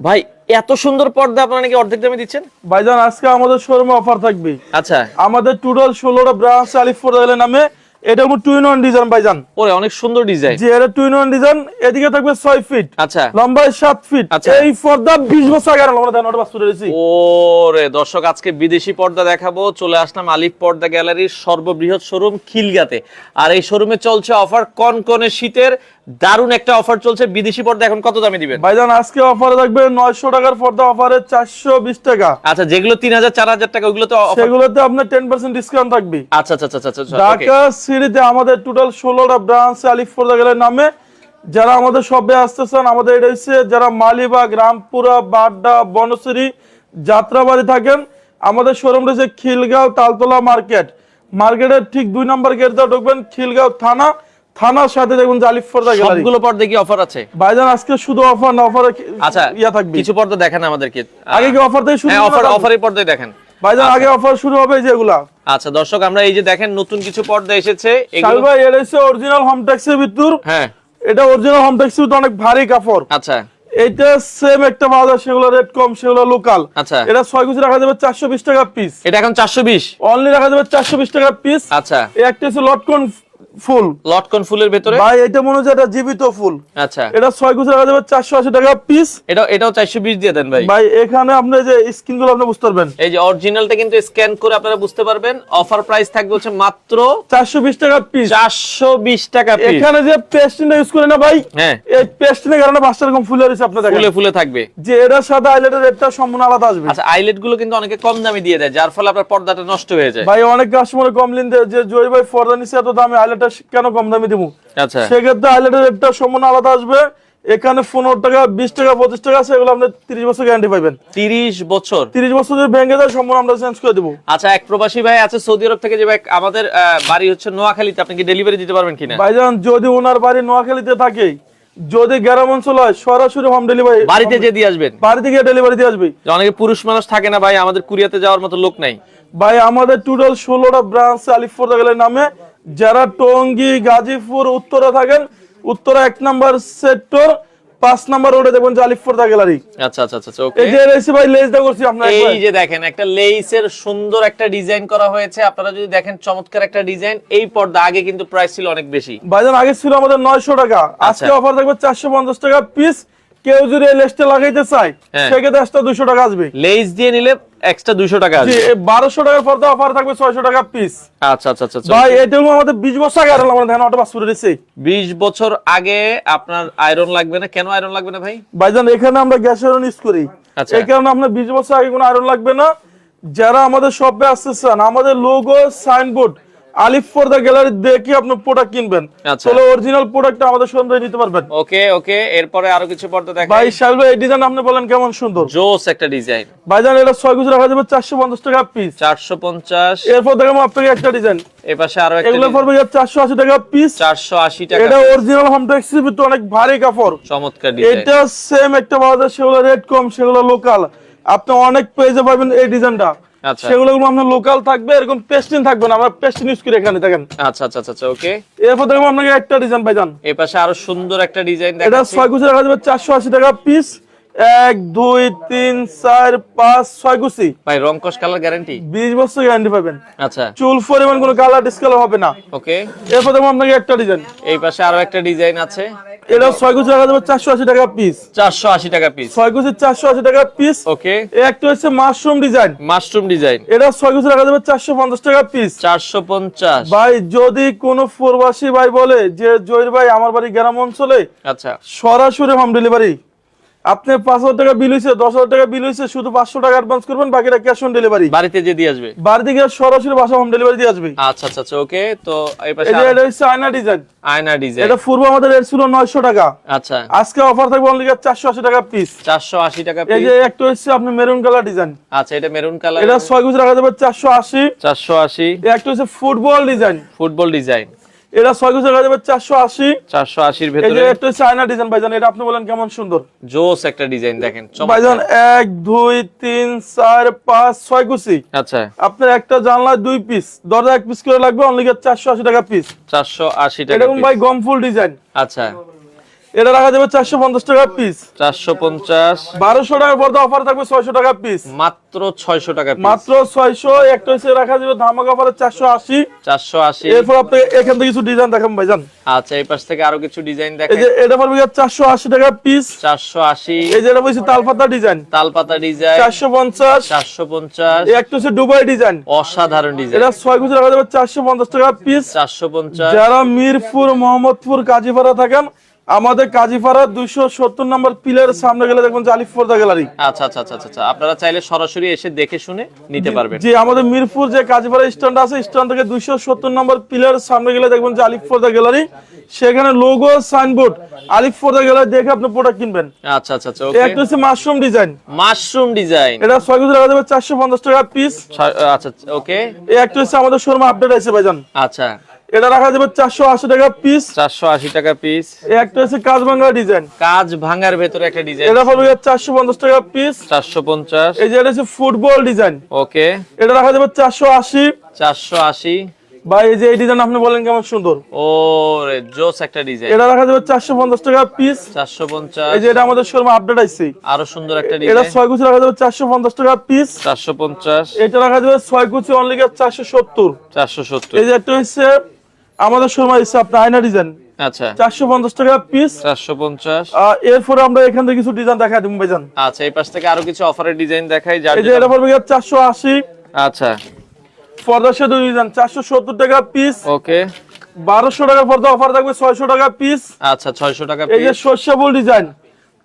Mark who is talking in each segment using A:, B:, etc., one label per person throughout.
A: ভাই এত সুন্দর পর্দা আপনারা নাকি অর্ধেক দামে দিচ্ছেন?
B: ভাইজান আজকে আমাদের শোরুমে অফার থাকবে।
A: আচ্ছা।
B: আমাদের টোটাল ষোলোটা ব্রাঞ্চ আলিফ নামে এটা কোনো টু ইন ওয়ান ডিজাইন ভাইজান।
A: ওরে অনেক সুন্দর ডিজাইন
B: যে এটা টু ইন ওয়ান ডিজাইন এদিকে থাকবে ছয় ফিট
A: আচ্ছা।
B: লম্বায় সাত ফিট
A: আচ্ছা।
B: এই পর্দা বিশ বছর আগে আমরা দেন ওটা বাস্তু রয়েছি
A: ওরে দর্শক আজকে বিদেশি পর্দা দেখাবো। চলে আসলাম আলিফ পর্দা গ্যালারির সর্ববৃহৎ শোরুম খিলগাতে। আর এই শোরুমে চলছে অফার কনকনে শীতের দারুণ একটা অফার চলছে। বিদেশি পর্দা এখন কত দামে দিবেন?
B: ভাইজান আজকে অফারে থাকবে নয়শো টাকার পর্দা অফারে চারশো বিশ টাকা।
A: আচ্ছা যেগুলো তিন হাজার চার হাজার টাকা ওগুলো তো
B: সেগুলোতে আপনার টেন পার্সেন্ট ডিসকাউন্ট থাকবে।
A: আচ্ছা আচ্ছা আচ্ছা আচ্ছা, আচ্ছা
B: ঢাকা সিটিতে আমাদের টোটাল ষোলোটা ব্রাঞ্চ আলিফ পর্দা গেলের নামে। যারা আমাদের সবে আসতেছেন আমাদের এটা হচ্ছে যারা মালিবাগ রামপুরা বাড্ডা বনশ্রী যাত্রাবাড়ি থাকেন আমাদের শোরুম রয়েছে খিলগাঁও তালতলা মার্কেট। মার্কেটের ঠিক দুই নম্বর গেট দিয়ে ঢুকবেন খিলগাঁও থানা। থানার সাথে দেখবেন যে আলিফ পর্দা গ্যালারি।
A: সবগুলো পর্দা কি অফার আছে?
B: ভাইজান আজকে শুধু অফার না অফারে
A: আচ্ছা
B: ইয়া থাকবে।
A: কিছু পর্দা দেখেন আমাদেরকে।
B: আগে কি অফার থেকে শুরু
A: হ্যাঁ অফার অফারের পর্দায় দেখেন।
B: ভাইজান আগে অফার শুরু হবে যেগুলা
A: আচ্ছা দর্শক আমরা এই যে দেখেন নতুন কিছু পর্দা এসেছে। এগুলো
B: ভাই এটা অরিজিনাল হোম ট্যাক্সের ভিতর।
A: হ্যাঁ।
B: এটা অরিজিনাল হোম ট্যাক্সের ভিতর অনেক ভারী কাপড়।
A: আচ্ছা।
B: এইটা সেম একটা যায় সেগুলো রেট কম সেগুলো লোকাল
A: আচ্ছা।
B: এটা ছয় কুচি রাখা যাবে চারশো বিশ টাকা পিস
A: এটা এখন চারশো বিশ।
B: অনলি রাখা যাবে চারশো বিশ টাকা পিস
A: আচ্ছা।
B: একটা হচ্ছে লটকন ফুল।
A: লটকন ফুলের ভেতরে?
B: ভাই এটা মনে হচ্ছে এটা জীবিত ফুল।
A: আচ্ছা।
B: এটা রাখা যাবে টাকা পিস
A: এটা এটাও চারশো বিশ দিয়ে দেন ভাই।
B: ভাই এখানে আপনি যে স্ক্রিনগুলো আপনি বুঝতে পারবেন।
A: এই যে অরিজিনালটা কিন্তু স্ক্যান করে আপনারা বুঝতে পারবেন। অফার প্রাইস থাকবে হচ্ছে মাত্র
B: চারশো বিশ টাকা পিস
A: চারশো বিশ টাকা পিস
B: এখানে যে পেস্টিনটা ইউজ করে না ভাই
A: হ্যাঁ।
B: এই পেস্টিনের কারণে পাঁচটা রকম ফুল
A: ফুলে ফুলে থাকবে।
B: যে এটার সাথে আইলেটের রেটটা সম্পূর্ণ আলাদা আসবে।
A: আচ্ছা আইলেটগুলো কিন্তু অনেকে কম দামে দিয়ে দেয় যার ফলে আপনার পর্দাটা নষ্ট হয়ে যায়।
B: ভাই অনেক কাস্টমার কমপ্লেন দেয় যে জয় ভাই নিচ্ছে এত দামে আইলেটটা কেন কম দামে দিব?
A: আচ্ছা।
B: সেক্ষেত্রে আইলেটের রেটটা সম্পূর্ণ আলাদা আসবে। এখানে পনেরো টাকা বিশ টাকা পঁচিশ টাকা আছে এগুলো আপনি তিরিশ বছর গ্যারান্টি পাবেন
A: তিরিশ বছর?
B: তিরিশ বছর যদি ভেঙে যায় সম্পূর্ণ আমরা চেঞ্জ করে দেবো।
A: আচ্ছা এক প্রবাসী ভাই আছে সৌদি আরব থেকে যে ভাই আমাদের বাড়ি হচ্ছে নোয়াখালীতে আপনি কি ডেলিভারি দিতে পারবেন কিনা?
B: ভাইজান যদি ওনার বাড়ি নোয়াখালীতে থাকে যদি গ্রাম অঞ্চল হয় সরাসরি হোম ডেলিভারি
A: বাড়িতে যে দিয়ে আসবেন?
B: বাড়ি থেকে ডেলিভারি দিয়ে আসবে।
A: অনেকে পুরুষ মানুষ থাকে না ভাই আমাদের কুরিয়াতে যাওয়ার মতো লোক নাই।
B: ভাই আমাদের টোটাল ষোলোটা ব্রাঞ্চ আলিফপুর গেলের নামে। যারা টঙ্গী গাজীপুর উত্তরা থাকেন উত্তরা এক নাম্বার সেক্টর পাঁচ নাম্বার রোডে দেখবেন যে আলিফপুর গ্যালারি
A: আচ্ছা আচ্ছা আচ্ছা ওকে
B: এই যে রেসি ভাই লেজটা করছি আপনার
A: এই যে দেখেন একটা লেইসের সুন্দর একটা ডিজাইন করা হয়েছে। আপনারা যদি দেখেন চমৎকার একটা ডিজাইন এই পর্দা আগে কিন্তু প্রাইস ছিল অনেক বেশি।
B: ভাইজান আগে ছিল আমাদের নয়শো টাকা। আজকে
A: আচ্ছা।
B: অফার থাকবে চারশো পঞ্চাশ টাকা পিস কেউ যদি এই লেসটা লাগাইতে চায়
A: হ্যাঁ।
B: সেক্ষেত্রে এক্সট্রা দুশো টাকা আসবে।
A: লেইস দিয়ে নিলে এক্সট্রা 200 টাকা
B: জি
A: আসবে।
B: বারোশো টাকার পর্দা অফার থাকবে ছয়শো টাকা পিস
A: আচ্ছা আচ্ছা আচ্ছা আচ্ছা।
B: ভাই এটা হলো আমাদের বিশ বছর আগে আমাদের অটো পাস করে দিচ্ছে
A: বিশ বছর আগে আপনার আয়রন লাগবে না? কেন আয়রন লাগবে না ভাই?
B: ভাইজান এখানে আমরা গ্যাস আয়রন ইউজ করি।
A: আচ্ছা।
B: এই কারণে আপনার বিশ বছর আগে কোনো আয়রন লাগবে না। যারা আমাদের শপে আসতেছেন আমাদের logo signboard Alif for the gallery দেখে আপনি প্রোডাক্ট কিনবেন।
A: আচ্ছা।
B: তাহলে অরিজিনাল প্রোডাক্টটা আমাদের সন্ধ্যায় নিতে পারবেন।
A: ওকে ওকে এরপরে আরও কিছু পর্দা
B: ভাই
A: দেখাই
B: ভাই, এই ডিজাইন আপনি বলেন কেমন সুন্দর?
A: জোস একটা ডিজাইন
B: ভাইজান এটা ছয় গুজ রাখা যাবে চারশো পঞ্চাশ টাকা পিস
A: চারশো পঞ্চাশ।
B: এরপর দেখাবো আপনাকে একটা ডিজাইন
A: এ পাশে আরও একটা
B: এগুলো পড়বে চারশো আশি টাকা পিস
A: চারশো আশি টাকা
B: এটা অরিজিনাল হোম ট্যাক্সির ভিতরে অনেক ভারী কাপড়।
A: চমৎকার ডিজাইন
B: এটা সেম একটা যায় সেগুলো রেট কম সেগুলো লোকাল আপনি অনেক পেজে পাবেন এই ডিজাইনটা। সেগুলো আপনার লোকাল থাকবে এরকম পেস্টিন থাকবে না আমরা পেস্টিন ইউজ করি এখানে দেখেন।
A: আচ্ছা আচ্ছা আচ্ছা ওকে
B: এরপর দেখব আপনাকে একটা ডিজাইন
A: পাশে আরও সুন্দর একটা ডিজাইন
B: এটা ছয় কুচি রাখা যাবে চারশো আশি টাকা পিস এক দুই তিন চার পাঁচ ছয় কুচি।
A: ভাই রং কস কালার গ্যারান্টি
B: বিশ বছর গ্যারান্টি পাবেন।
A: আচ্ছা।
B: চুল পরিমাণ কোনো কালার ডিসকালার হবে না।
A: ওকে।
B: এরপর দেখব আপনাকে একটা ডিজাইন
A: এই পাশে আরও একটা ডিজাইন আছে।
B: এটা ছয় কুচি রাখা যাবে চারশো আশি টাকা পিস
A: চারশো আশি টাকা পিস
B: ছয় কুচি চারশো আশি টাকা পিস
A: ওকে।
B: একটা হচ্ছে মাশরুম ডিজাইন
A: মাশরুম ডিজাইন
B: এটা ছয় কুচি রাখা যাবে চারশো পঞ্চাশ টাকা পিস
A: চারশো পঞ্চাশ।
B: ভাই যদি কোনো প্রবাসী ভাই বলে যে জয়ের ভাই আমার বাড়ি গ্রাম অঞ্চলে
A: আচ্ছা।
B: সরাসরি হোম ডেলিভারি আপনি পাঁচ হাজার টাকা বিল হয়েছে দশ হাজার টাকা বিল হয়েছে শুধু পাঁচশো টাকা অ্যাডভান্স করবেন বাকিটা ক্যাশ অন ডেলিভারি
A: বাড়িতে যে দিয়ে আসবে?
B: বাড়ি থেকে সরাসরি বাসা হোম ডেলিভারি দিয়ে আসবে।
A: আচ্ছা আচ্ছা আচ্ছা ওকে তো এই পাশে
B: এই যে
A: আরো-
B: এটা হচ্ছে আয়না ডিজাইন
A: আয়না ডিজাইন
B: এটা পূর্ব আমাদের রেট ছিল নয়শো টাকা।
A: আচ্ছা।
B: আজকে অফার থাকবে অনলি চারশো আশি টাকা পিস
A: চারশো আশি টাকা
B: এই যে একটা হচ্ছে আপনি মেরুন কালার ডিজাইন
A: আচ্ছা এটা মেরুন কালার
B: এটা ছয় গুজ রাখা যাবে চারশো আশি।
A: চারশো আশি।
B: একটা হচ্ছে ফুটবল ডিজাইন
A: ফুটবল ডিজাইন
B: এটা ছয় গুজ রাখা যাবে চারশো আশি।
A: চারশো আশির ভেতরে।
B: একটা হচ্ছে ডিজাইন ভাইজান এটা আপনি বলেন কেমন সুন্দর?
A: জোস একটা ডিজাইন দেখেন।
B: ভাইজান এক দুই তিন চার পাঁচ ছয় গুছি
A: আচ্ছা।
B: আপনার একটা জানলায় দুই পিস দরজা এক পিস করে লাগবে অনলি চারশো আশি টাকা পিস
A: চারশো আশি টাকা
B: এরকম ভাই গম ফুল ডিজাইন
A: আচ্ছা।
B: এটা রাখা যাবে চারশো পঞ্চাশ টাকা পিস
A: চারশো পঞ্চাশ।
B: বারোশো টাকার পর্দা অফার থাকবে ছয়শো টাকা পিস
A: মাত্র ছয়শো টাকা
B: মাত্র ছয়শো একটা হচ্ছে রাখা যাবে ধামাকা অফারে চারশো আশি।
A: চারশো আশি।
B: এরপর আপনি এখান থেকে কিছু ডিজাইন ভাইজান।
A: আচ্ছা এই পাশ থেকে আরও কিছু ডিজাইন
B: এই যে এটা পড়বে চারশো আশি টাকা পিস
A: চারশো আশি।
B: এই যে এটা বলছি তালপাতা ডিজাইন
A: তালপাতা ডিজাইন
B: চারশো পঞ্চাশ।
A: চারশো পঞ্চাশ।
B: এই একটা হচ্ছে দুবাই ডিজাইন
A: অসাধারণ ডিজাইন
B: এটা রাখা যাবে চারশো পঞ্চাশ টাকা পিস
A: চারশো পঞ্চাশ।
B: যারা মিরপুর মোহাম্মদপুর কাজীপাড়া থাকেন আমাদের কাজীপাড়া দুইশো সত্তর নম্বর পিলার সামনে গেলে দেখবেন যে আলিফ পর্দা গ্যালারি।
A: আচ্ছা আচ্ছা আচ্ছা আচ্ছা আপনারা চাইলে সরাসরি এসে দেখে শুনে নিতে পারবেন।
B: যে আমাদের মিরপুর যে কাজীপাড়া স্ট্যান্ড আছে স্ট্যান্ড থেকে দুইশো সত্তর নম্বর পিলার সামনে গেলে দেখবেন যে আলিফ পর্দা গ্যালারি। সেখানে লোগো সাইনবোর্ড আলিফ পর্দা গ্যালারি দেখে আপনি প্রোডাক্ট কিনবেন।
A: আচ্ছা আচ্ছা আচ্ছা ওকে
B: একটা হচ্ছে মাশরুম ডিজাইন
A: মাশরুম ডিজাইন
B: এটা ছয় কুচি রাখা যাবে চারশো পঞ্চাশ টাকা পিস
A: আচ্ছা ওকে
B: এই একটা হচ্ছে আমাদের শোরুমে আপডেট আছে ভাইজান।
A: আচ্ছা।
B: এটা রাখা যাবে চারশো আশি টাকা পিস
A: চারশো আশি টাকা পিস
B: একটা হচ্ছে কাজ কাজবাঙ্গা ডিজাইন
A: কাজ ভাঙার ভেতরে একটা ডিজাইন
B: এটা পড়বে চারশো পঞ্চাশ টাকা পিস
A: চারশো পঞ্চাশ।
B: এই যে এটা হচ্ছে ফুটবল ডিজাইন
A: ওকে।
B: এটা রাখা যাবে চারশো আশি।
A: চারশো আশি।
B: বা এই যে এই ডিজাইন আপনি বলেন কেমন সুন্দর।
A: ও রে জোস একটা ডিজাইন
B: এটা রাখা যাবে চারশো পঞ্চাশ টাকা পিস
A: চারশো পঞ্চাশ।
B: এই যে এটা আমাদের শোরুমে আপডেট আছে
A: আরও সুন্দর একটা
B: এটা
A: ডিজাইন
B: ছয় কুচি রাখা যাবে চারশো পঞ্চাশ টাকা পিস
A: চারশো পঞ্চাশ।
B: এটা রাখা যাবে ছয় কুচি অনলি চারশো সত্তর।
A: চারশো সত্তর।
B: এই যে একটা হচ্ছে আমাদের শোরুমে আছে আপনার আয়না ডিজাইন
A: আচ্ছা।
B: চারশো পঞ্চাশ টাকা পিস
A: পঞ্চাশ।
B: এরপরে আমরা এখান থেকে কিছু ডিজাইন দেখা দিব ভাইজান।
A: আচ্ছা এই পাশ থেকে আরও কিছু অফারের ডিজাইন দেখাই
B: এই যে এটা পড়বে চারশো আশি।
A: আচ্ছা।
B: পর্দা সেতু ডিজাইন চারশো সত্তর টাকা পিস
A: ওকে।
B: বারোশো টাকার পর্দা অফার থাকবে ছয়শো টাকা পিস
A: আচ্ছা ছয়শো টাকা
B: এই যে ডিজাইন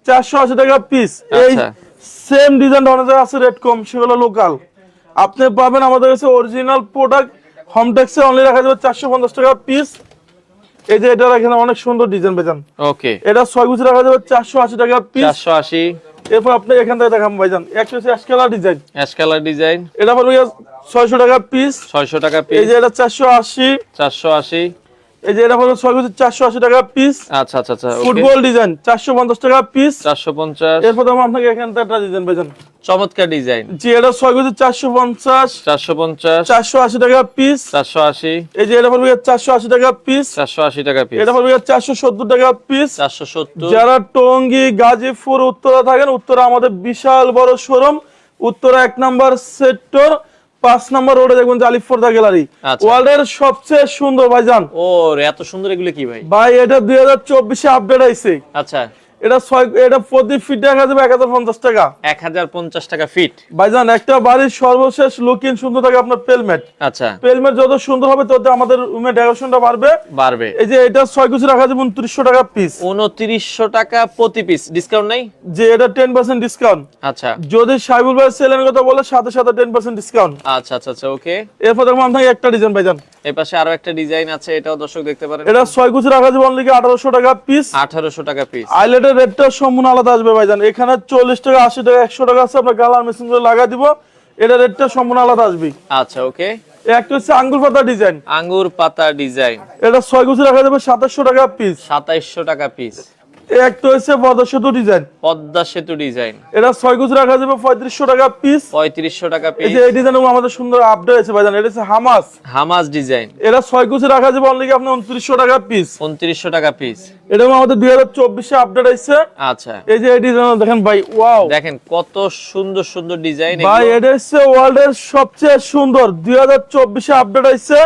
B: আশি টাকা পিস এই। সেম ডিজাইন জায়গায় আছে রেট কম সেগুলো লোকাল আপনি পাবেন আমাদের কাছে অরিজিনাল প্রোডাক্ট হোম ট্যাক্সে অনলি রাখা যাবে চারশো পঞ্চাশ টাকা পিস এই যে এটা এখানে অনেক সুন্দর ডিজাইন বেজান
A: ওকে
B: এটা ছয় গুছি রাখা যাবে চারশো আশি টাকা পিস
A: চারশো আশি।
B: এরপর আপনি এখান থেকে দেখাম ভাইজান। একটা হচ্ছে অ্যাশকালার ডিজাইন
A: অ্যাশকালার ডিজাইন
B: এটা পড়বে ছয়শো টাকা পিস
A: ছয়শো টাকা
B: এই যে এটা চারশো আশি।
A: চারশো আশি।
B: এই যে এটা পড়বে ছয় গুছি চারশো আশি টাকা পিস
A: আচ্ছা আচ্ছা আচ্ছা
B: ফুটবল ডিজাইন চারশো পঞ্চাশ টাকা পিস
A: চারশো পঞ্চাশ।
B: এরপর আমি আপনাকে এখান থেকে একটা ডিজাইন পেয়েছেন
A: চমৎকার ডিজাইন
B: যে এটা ছয় গুছি চারশো পঞ্চাশ।
A: চারশো পঞ্চাশ।
B: চারশো আশি টাকা পিস
A: চারশো আশি।
B: এই যে এটা পড়বে চারশো আশি টাকা পিস
A: চারশো আশি টাকা পিস
B: এটা পড়বে চারশো সত্তর টাকা পিস
A: চারশো সত্তর।
B: যারা টঙ্গী গাজীপুর উত্তরা থাকেন উত্তরা আমাদের বিশাল বড় শোরুম উত্তরা এক নাম্বার সেক্টর পাঁচ নাম্বার রোডে দেখবেন যে আলিফর্দা গ্যালারি
A: ওয়ার্ল্ড
B: ওয়ার্ল্ডের সবচেয়ে সুন্দর ভাইজান।
A: ও এত সুন্দর এগুলো কি ভাই?
B: ভাই এটা দুই হাজার চব্বিশে আপডেট আইছে
A: আচ্ছা।
B: এটা ছয় এটা প্রতি ফিট দেখা যাবে এক হাজার পঞ্চাশ টাকা।
A: এক হাজার পঞ্চাশ টাকা ফিট
B: ভাইজান একটা বাড়ির সর্বশেষ লুকিং সুন্দর থাকে আপনার পেলমেট
A: আচ্ছা।
B: পেলমেট যত সুন্দর হবে তত আমাদের রুমে ডেকোরেশনটা বাড়বে।
A: বাড়বে।
B: এই যে এটা ছয় কুচি রাখা যাবে উনত্রিশশো টাকা পিস
A: উনত্রিশশো টাকা প্রতি পিস ডিসকাউন্ট নাই?
B: যে এটা টেন পার্সেন্ট ডিসকাউন্ট
A: আচ্ছা।
B: যদি সাইবুল ভাই সেলের কথা বলে সাথে সাথে টেন পার্সেন্ট ডিসকাউন্ট
A: আচ্ছা আচ্ছা আচ্ছা ওকে
B: এরপর দেখব আপনাকে একটা ডিজাইন ভাইজান।
A: এই পাশে আরও একটা ডিজাইন আছে এটাও দর্শক দেখতে পারেন।
B: এটা ছয় কুচি রাখা যাবে অনলি আঠারোশো টাকা পিস
A: আঠারোশো টাকা পিস
B: আইলেটের রেটটা সম্পূর্ণ আলাদা আসবে ভাইজান। এখানে চল্লিশ টাকা আশি টাকা একশো টাকা আছে আপনার গালার মেশিন করে লাগা দিব। এটা রেটটা সম্পূর্ণ আলাদা আসবে
A: আচ্ছা ওকে
B: একটা হচ্ছে আঙ্গুর পাতা ডিজাইন
A: আঙ্গুর পাতা ডিজাইন
B: এটা ছয় কুচি রাখা যাবে সাতাশশো টাকা পিস
A: সাতাইশশো টাকা পিস
B: একটা হচ্ছে পদ্মসেতু ডিজাইন
A: পদ্মা সেতু ডিজাইন
B: এটা ছয় রাখা যাবে পঁয়ত্রিশশো টাকা পিস
A: পঁয়ত্রিশশো টাকা পিস
B: এই ডিজাইন আমাদের সুন্দর আপডেট আছে ভাইজান এটা হচ্ছে হামাস।
A: হামাস ডিজাইন
B: এটা ছয় রাখা যাবে অনলি আপনার উনত্রিশশো টাকা পিস
A: উনত্রিশশো টাকা পিস
B: এটা আমাদের দুই হাজার চব্বিশে আপডেট আছে
A: আচ্ছা।
B: এই যে এই ডিজাইন দেখেন ভাই ওয়াও
A: দেখেন কত সুন্দর সুন্দর ডিজাইন
B: ভাই এটা হচ্ছে ওয়ার্ল্ড এর সবচেয়ে সুন্দর দুই হাজার চব্বিশে আপডেট আছে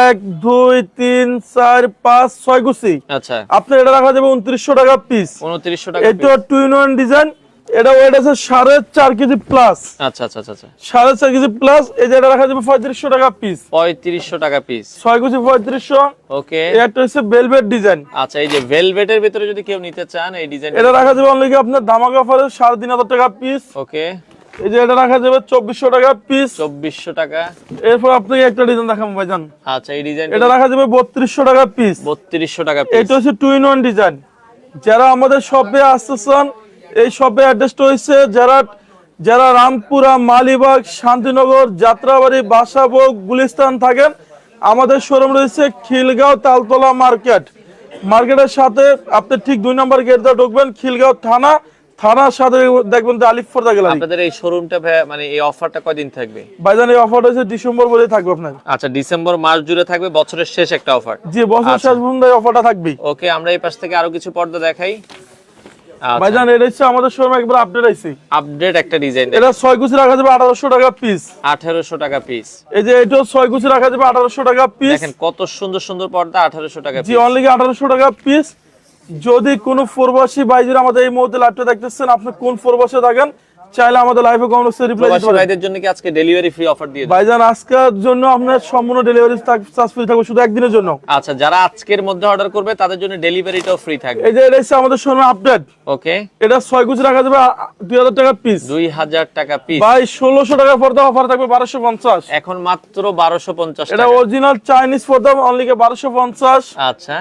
B: এক দুই তিন চার পাঁচ ছয় গুছি
A: আচ্ছা।
B: আপনার এটা রাখা যাবে উনত্রিশশো টাকা পিস
A: উনত্রিশশো টাকা
B: এটা
A: piece।
B: Two in one design এটা ওয়েট আছে সাড়ে চার কেজি প্লাস
A: আচ্ছা আচ্ছা আচ্ছা আচ্ছা।
B: সাড়ে চার কেজি প্লাস এই যে এটা রাখা যাবে পঁয়ত্রিশশো টাকা পিস
A: পঁয়ত্রিশশো টাকা পিস
B: ছয় কুচি পঁয়ত্রিশশো।
A: ওকে
B: এটা হচ্ছে বেলভেট ডিজাইন
A: আচ্ছা এই যে ভেলভেটের ভিতরে যদি কেউ নিতে চান এই ডিজাইন
B: এটা রাখা যাবে অনলি আপনার ধামাকা অফারে সাড়ে তিন হাজার টাকা পিস
A: ওকে
B: এই যে এটা রাখা যাবে চব্বিশশো টাকা পিস
A: চব্বিশশো টাকা।
B: এরপর আপনাকে একটা ডিজাইন দেখাবো ভাইজান।
A: আচ্ছা এই ডিজাইন
B: এটা রাখা যাবে বত্রিশশো টাকা পিস
A: বত্রিশশো টাকা
B: এটা হচ্ছে টু ইন ওয়ান ডিজাইন যারা আমাদের শপে আসতেছেন এই শপে অ্যাড্রেসটা হচ্ছে যারা যারা রামপুরা মালিবাগ শান্তিনগর যাত্রাবাড়ি বাসাবোগ গুলিস্তান থাকেন আমাদের শোরুম রয়েছে খিলগাঁও তালতলা মার্কেট। মার্কেটের সাথে আপনি ঠিক দুই নম্বর গেট দিয়ে ঢুকবেন খিলগাঁও থানা। থানার সাথে দেখবেন যে আলিফ পর্দা
A: আপনাদের এই শোরুমটা মানে এই অফারটা কয়দিন থাকবে?
B: ভাইজান এই অফারটা হচ্ছে ডিসেম্বর বলে থাকবে আপনার।
A: আচ্ছা ডিসেম্বর মাস জুড়ে থাকবে বছরের শেষ একটা অফার
B: জি বছর
A: আচ্ছা।
B: শেষ পর্যন্ত এই অফারটা থাকবে
A: ওকে আমরা এই পাশ থেকে আরও কিছু পর্দা দেখাই। আচ্ছা,
B: ভাইজান এটা হচ্ছে আমাদের শোরুমে একবার আপডেট আইছে।
A: আপডেট একটা ডিজাইন
B: এটা ছয় কুচি রাখা যাবে আঠারোশো টাকা পিস
A: আঠারোশো টাকা পিস
B: এই যে এটাও ছয় কুচি রাখা যাবে আঠারোশো টাকা পিস
A: দেখেন কত সুন্দর সুন্দর পর্দা আঠারোশো টাকা
B: জি অনলি আঠারোশো টাকা পিস যদি কোনো প্রবাসী বাইজের আমাদের এই মুহূর্তে লাইভটা দেখতেছেন আপনি কোন প্রবাসে থাকেন চাইলে আমাদের লাইভে কমেন্টসে রিপ্লাই দিতে পারেন।
A: ভাইদের জন্য কি আজকে ডেলিভারি ফ্রি অফার দিয়ে?
B: ভাইজান আজকের জন্য আপনার সম্পূর্ণ ডেলিভারি চার্জ ফ্রি থাকবে শুধু একদিনের জন্য।
A: আচ্ছা যারা আজকের মধ্যে অর্ডার করবে তাদের জন্য ডেলিভারিটাও ফ্রি থাকবে।
B: এই যে এটা হচ্ছে আমাদের শোরুমে আপডেট
A: ওকে
B: এটা ছয় কুচি রাখা যাবে দুই হাজার টাকা পিস
A: দুই হাজার টাকা পিস
B: ভাই ষোলোশো টাকার পর্দা অফার থাকবে বারোশো পঞ্চাশ।
A: এখন মাত্র বারোশো পঞ্চাশ
B: এটা অরিজিনাল চাইনিজ পর্দা অনলি বারোশো পঞ্চাশ।
A: আচ্ছা।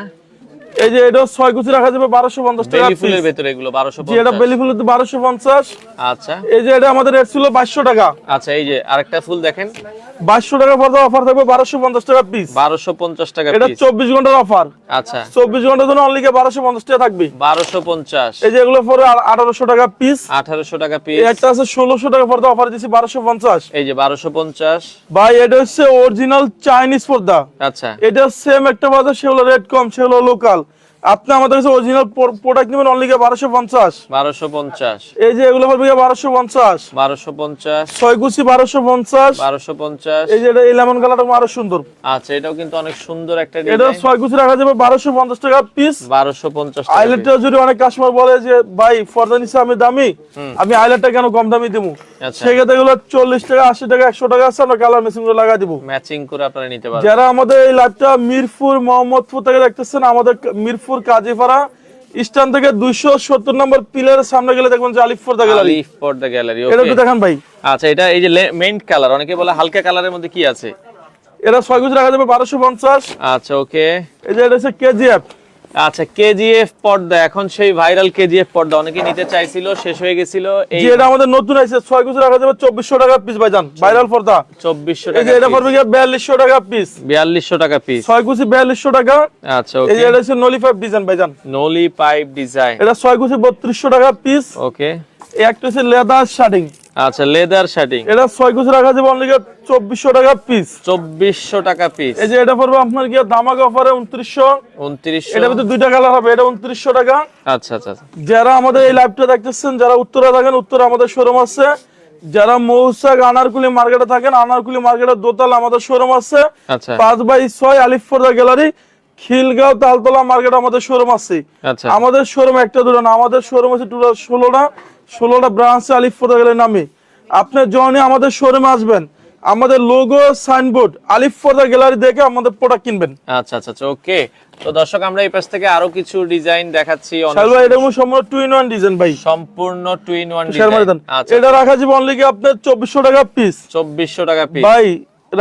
B: এই যে এটা ছয় কুচি রাখা যাবে বারোশো পঞ্চাশ টাকা
A: ফুলের ভেতরে এগুলো বারোশো
B: জি এটা বেলি ফুল বারোশো পঞ্চাশ।
A: আচ্ছা।
B: এই যে এটা আমাদের রেট ছিল বাইশশো টাকা।
A: আচ্ছা এই যে আরেকটা ফুল দেখেন।
B: বাইশশো টাকা পর্দা অফার থাকবে বারোশো পঞ্চাশ টাকা পিস
A: বারোশো পঞ্চাশ টাকা
B: এটা চব্বিশ ঘণ্টার অফার
A: আচ্ছা।
B: চব্বিশ ঘণ্টার জন্য অনলি বারোশো পঞ্চাশ টাকা থাকবে।
A: বারোশো পঞ্চাশ।
B: এই যে এগুলো পরে আঠারোশো টাকা পিস
A: আঠারোশো টাকা পিস
B: একটা আছে ষোলোশো টাকা পর্দা অফার দিচ্ছি বারোশো পঞ্চাশ।
A: এই যে বারোশো পঞ্চাশ।
B: ভাই এটা হচ্ছে অরিজিনাল চাইনিজ পর্দা।
A: আচ্ছা।
B: এটা সেম একটা বাজার সেগুলো রেট কম সেগুলো লোকাল আপনি আমাদের কাছে অরিজিনাল প্রোডাক্ট নেবেন অনলি বারোশো পঞ্চাশ।
A: বারোশো পঞ্চাশ।
B: এই যে এগুলো পঞ্চাশ।
A: বারোশো পঞ্চাশ।
B: ছয় কুচি বারোশো পঞ্চাশ।
A: বারোশো পঞ্চাশ।
B: এই যে এটা এই লেমন কালারটা আরও সুন্দর।
A: আচ্ছা এটাও কিন্তু অনেক সুন্দর একটা
B: এটা ছয় কুচি রাখা যাবে বারোশো পঞ্চাশ টাকা পিস
A: বারোশো পঞ্চাশ টাকা
B: আইলেটটা যদি অনেক কাস্টমার বলে যে ভাই ফর্দা নিচে আমি দামি। আমি আইলেটটা কেন কম দামি দেবো?
A: আচ্ছা।
B: সেক্ষেত্রে এগুলো চল্লিশ টাকা আশি টাকা একশো টাকা আছে আমরা কালার মেশিন করে লাগাই দিব।
A: ম্যাচিং করে আপনারা নিতে পারবেন।
B: যারা আমাদের এই লাইভটা মিরপুর মোহাম্মদপুর থেকে দেখতেছেন আমাদের ক- মিরপুর কাজীপাড়া স্টান থেকে দুইশো সত্তর নম্বর পিলার সামনে গেলে দেখবেন যে আলিফ দা গ্যালারি।
A: আলিফ দা গ্যালারি
B: এটা একটু দেখান ভাই।
A: আচ্ছা এটা এই যে মেইন কালার অনেকে বলে হালকা কালারের মধ্যে কি আছে?
B: এটা ছয় গুজ রাখা যাবে বারোশো পঞ্চাশ।
A: আচ্ছা ওকে
B: এই যে এটা হচ্ছে কেজিএফ।
A: আচ্ছা কেজিএফ পর্দা এখন সেই ভাইরাল কেজিএফ পর্দা অনেকে নিতে চাইছিল শেষ হয়ে গেছিল এই
B: এটা আমাদের নতুন আছে 6 গুছ রাখা যাবে চব্বিশশো টাকা পিস ভাইজান ভাইরাল পর্দা।
A: 2400 টাকা
B: এই যে এটা পড়বে গিয়ে বিয়াল্লিশশো টাকা পিস
A: বিয়াল্লিশশো টাকা পিস
B: 6 গুছ 4200 টাকা।
A: আচ্ছা
B: এই
A: ওকে
B: যে এটা হচ্ছে নলি পাইপ ডিজাইন ভাইজান।
A: নলি পাইপ ডিজাইন
B: এটা 6 গুছ 3200 টাকা পিস
A: ওকে
B: এই একটা হচ্ছে লেদার শার্টিং
A: আচ্ছা লেদার শার্টিং
B: এটা ছয় কুচি রাখা যাবে অনলি চব্বিশশো টাকা পিস
A: চব্বিশশো টাকা পিস
B: এই যে এটা পড়বে আপনার দামাক অফারে উনত্রিশশো।
A: উনত্রিশশো।
B: এটা ভিতরে দুইটা কালার হবে এটা উনত্রিশশো টাকা।
A: আচ্ছা আচ্ছা আচ্ছা।
B: যারা আমাদের এই লাইভটা দেখতেছেন যারা উত্তরে থাকেন উত্তরে আমাদের শোরুম আছে। যারা মৌসাক আনারকুলি মার্কেটে থাকেন আনারকুলি মার্কেটের দোতলা আমাদের শোরুম আছে।
A: আচ্ছা।
B: পাঁচ বাই ছয় আলিফোর্দা গ্যালারি খিলগাঁও তালতলা মার্কেট আমাদের শোরুম আছে।
A: আচ্ছা।
B: আমাদের শোরুম একটা দুটো না আমাদের শোরুম আছে টোটাল ষোলোটা। ষোলোটা ব্রাঞ্চ আলিফোর্দা গ্যালারি নামে। আপনি যখনই আমাদের শোরুমে আসবেন। আমাদের লোগো সাইনবোর্ড আলিফোর্দা গ্যালারি দেখে আমাদের প্রোডাক্ট কিনবেন।
A: আচ্ছা আচ্ছা আচ্ছা ওকে তো দর্শক আমরা এই পাশ থেকে আরও কিছু ডিজাইন দেখাচ্ছি। অনেক
B: শাল ভাই এটা সম্পূর্ণ টু ইন ওয়ান ডিজাইন ভাই।
A: সম্পূর্ণ টু ইন ওয়ান
B: মারি দেন।
A: আচ্ছা
B: এটা রাখা যাবে অনলি আপনার চব্বিশশো টাকা পিস
A: চব্বিশশো টাকা পিস
B: ভাই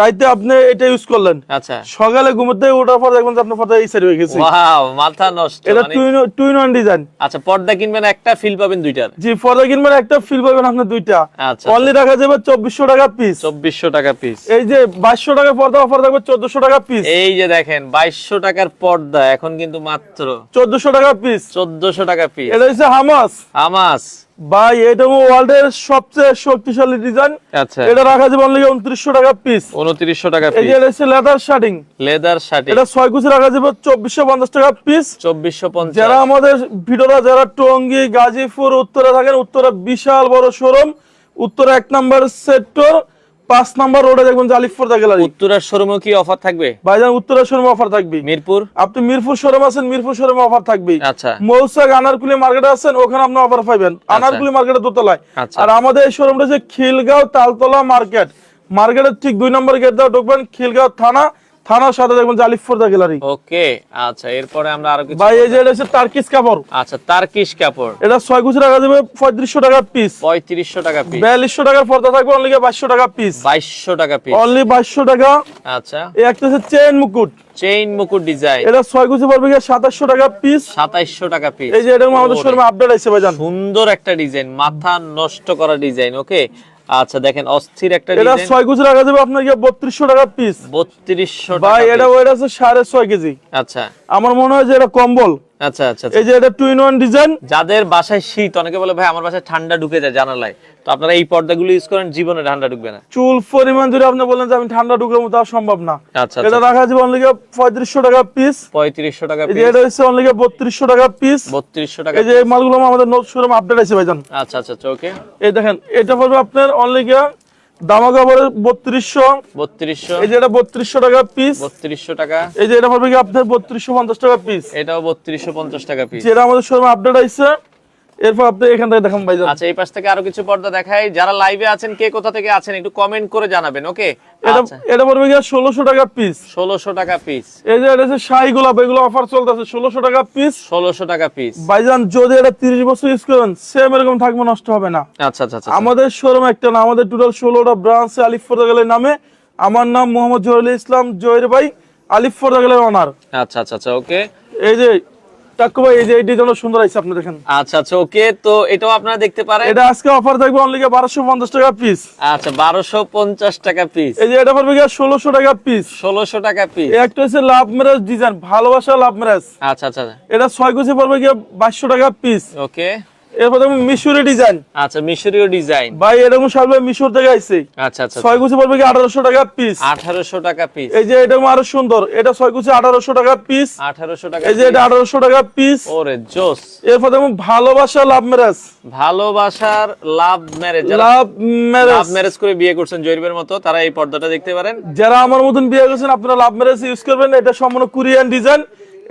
B: রাইতে আপনি এটা ইউজ করলেন।
A: আচ্ছা।
B: সকালে ঘুমোতে ওঠার পর দেখবেন যে আপনার পাতা এই সাইড হয়ে গেছে।
A: ওয়াও মাথা নষ্ট
B: এটা two in two in one design
A: আচ্ছা পর্দা কিনবেন একটা ফিল পাবেন দুইটার।
B: জি পর্দা কিনবেন একটা ফিল পাবেন আপনার দুইটা।
A: আচ্ছা
B: অনলি রাখা যাবে চব্বিশশো টাকা পিস
A: চব্বিশশো টাকা পিস
B: এই যে বাইশশো টাকা পর্দা অফার থাকবে চোদ্দশো টাকা পিস
A: এই যে দেখেন বাইশশো টাকার পর্দা এখন কিন্তু মাত্র
B: চোদ্দশো টাকা পিস
A: চোদ্দশো টাকা পিস
B: এটা হচ্ছে হামাস।
A: আমাস
B: ভাই এটা ওয়ার্ল্ড এর সবচেয়ে শক্তিশালী ডিজাইন
A: আচ্ছা।
B: এটা রাখা যাবে অনলি উনত্রিশশো টাকা পিস
A: উনত্রিশশো টাকা পিস
B: এটা হচ্ছে লেদার শার্টিং
A: লেদার শাটিং
B: এটা ছয় গুছ রাখা যাবে চব্বিশশো পঞ্চাশ টাকা পিস
A: চব্বিশশো পঞ্চাশ।
B: যারা আমাদের ভিডিওরা যারা টঙ্গী গাজীপুর উত্তরে থাকেন উত্তরে বিশাল বড় শোরুম উত্তরে এক নাম্বার সেক্টর পাঁচ নাম্বার রোডে দেখবেন জালিফোর্দা গ্যালারি
A: উত্তরার শোরুমে কি অফার থাকবে?
B: ভাইজান উত্তরা শোরুমে অফার থাকবে
A: মিরপুর?
B: আপনি মিরপুর শোরুম আছেন মিরপুর শোরুমে অফার থাকবে
A: আচ্ছা।
B: মৌসাক আনারকুলি মার্কেট আছেন ওখানে আপনি অফার পাবেন আনারকুলি মার্কেটে দোতলায়।
A: আচ্ছা।
B: আর আমাদের এই শোরুমটা হচ্ছে খিলগাঁও তালতলা মার্কেট মার্কেটের ঠিক দুই নম্বর গেট দাও ঢুকবেন খিলগাঁও থানা দেখবেন গ্যালারি।
A: ওকে আচ্ছা এরপরে আমরা আরও কিছু
B: ভাই এই যে এটা হচ্ছে কাপড়।
A: আচ্ছা তার্কিশ কাপড়।
B: এটা যাবে পঁয়ত্রিশশো টাকা পিস
A: পঁয়ত্রিশশো টাকা পিস
B: বিয়াল্লিশশো টাকার পর্দা থাকবে অনলি বাইশশো টাকা পিস
A: বাইশশো টাকা পিস
B: অনলি বাইশশো টাকা।
A: আচ্ছা।
B: এই একটা হচ্ছে চেন মুকুট।
A: চেইন মুকুট ডিজাইন
B: এটা ছয় কুচি পড়বে গিয়ে সাতাশশো টাকা পিস
A: সাতাইশশো টাকা পিস
B: এই যে এরকম আমাদের শোরুমে আপডেট আছে ভাইজান।
A: সুন্দর একটা ডিজাইন মাথা নষ্ট করা ডিজাইন ওকে আচ্ছা দেখেন অস্থির একটা
B: এটা
A: ডিজাইন
B: ছয় কুচি রাখা যাবে আপনার গিয়ে বত্রিশশো টাকা পিস
A: বত্রিশশো
B: ভাই এটা ওইটা আছে সাড়ে ছয় কেজি।
A: আচ্ছা।
B: আমার মনে হয় যে এটা কম্বল।
A: আচ্ছা আচ্ছা আচ্ছা।
B: এই যে এটা টু ইন ওয়ান ডিজাইন
A: যাদের বাসায় শীত অনেকে বলে ভাই আমার বাসায় ঠান্ডা ঢুকে যায় জানালায়। তো আপনারা এই পর্দাগুলো ইউজ করেন জীবনে ঠান্ডা ঢুকবে না।
B: চুল পরিমাণ যদি আপনি বলেন যে আমি ঠান্ডা ঢুকার মতো সম্ভব না।
A: আচ্ছা
B: এটা রাখা যাবে অনলি পঁয়ত্রিশশো টাকা পিস
A: পঁয়ত্রিশশো টাকা
B: এই যে এটা হচ্ছে অনলি বত্রিশশো টাকা পিস
A: বত্রিশশো টাকা
B: এই যে মালগুলো আমাদের নোট শোরুম আপডেট আছে ভাইজান।
A: আচ্ছা আচ্ছা আচ্ছা ওকে
B: এই দেখেন এটা পড়বে আপনার অনলি দামা কাপড়ের বত্রিশশো।
A: বত্রিশশো।
B: এই যে এটা বত্রিশশো টাকা পিস
A: বত্রিশশো টাকা।
B: এই যে এটা পড়বে কি আপনার বত্রিশশো পঞ্চাশ টাকা পিস
A: এটাও বত্রিশশো পঞ্চাশ টাকা পিস
B: যেটা আমাদের শোরুমে আপডেট আইছে। এরপর আপনি এখান থেকে দেখান ভাইজান।
A: আচ্ছা এই পাশ থেকে আরও কিছু পর্দা দেখাই। যারা লাইভে আছেন কে কোথা থেকে আছেন একটু কমেন্ট করে জানাবেন ওকে
B: এটা
A: আচ্ছা।
B: এটা পড়বে কি ষোলোশো টাকা পিস
A: ষোলোশো টাকা পিস
B: এই যে এটা শাহি গোলাপ এগুলো অফার চলতেছে। ষোলোশো টাকা পিস
A: ষোলোশো টাকা পিস
B: ভাইজান যদি এটা তিরিশ বছর ইউজ করেন সেম এরকম থাকবে নষ্ট হবে না।
A: আচ্ছা আচ্ছা আচ্ছা
B: আমাদের শোরুম একটা না আমাদের টোটাল ষোলোটা ব্রাঞ্চ আলিফ ফোরদাগেলের নামে। আমার নাম মোহাম্মদ জহুরুল ইসলাম জহির ভাই আলিফ ফোরদাগেলের অনার
A: আচ্ছা আচ্ছা আচ্ছা ওকে
B: এই যে টাক্কু এই যে এই ডিজাইনটা সুন্দর আছে আপনি দেখেন।
A: আচ্ছা আচ্ছা ওকে তো এটাও আপনারা দেখতে পারেন।
B: এটা আজকে অফার থাকবে অনলি বারোশো পঞ্চাশ টাকা পিস
A: আচ্ছা বারোশো পঞ্চাশ টাকা পিস
B: এই যে এটা পড়বে টাকা পিস
A: টাকা পিস
B: একটা হচ্ছে লাভ ডিজাইন ভালোবাসা লাভ মেরাজ
A: আচ্ছা আচ্ছা
B: এটা ছয় কুচি পড়বে গিয়ে বাইশশো টাকা পিস
A: ওকে।
B: এরপর দেখুন মিশরি ডিজাইন।
A: আচ্ছা মিশরীয় ডিজাইন।
B: ভাই এরকম সবগুলো মিশর থেকে আইছে।
A: আচ্ছা আচ্ছা
B: ছয় কুচি পড়বে কি আঠারোশো টাকা পিস
A: আঠারোশো টাকা পিস
B: এই যে এটা আরও সুন্দর। এটা ছয় টাকা পিস
A: আঠারোশো টাকা
B: এই যে এটা আঠারোশো টাকা পিস
A: ওরে জোস।
B: এরপর দেখুন ভালোবাসা লাভ ম্যারেজ
A: ভালোবাসার love marriage
B: love
A: love
B: marriage
A: marriage করে বিয়ে করছেন জয়ীবের মতো তারা এই পর্দাটা দেখতে পারেন।
B: যারা আমার মতন বিয়ে করছেন আপনারা লাভ ম্যারেজ ইউজ করবেন। এটা সম্পূর্ণ কোরিয়ান ডিজাইন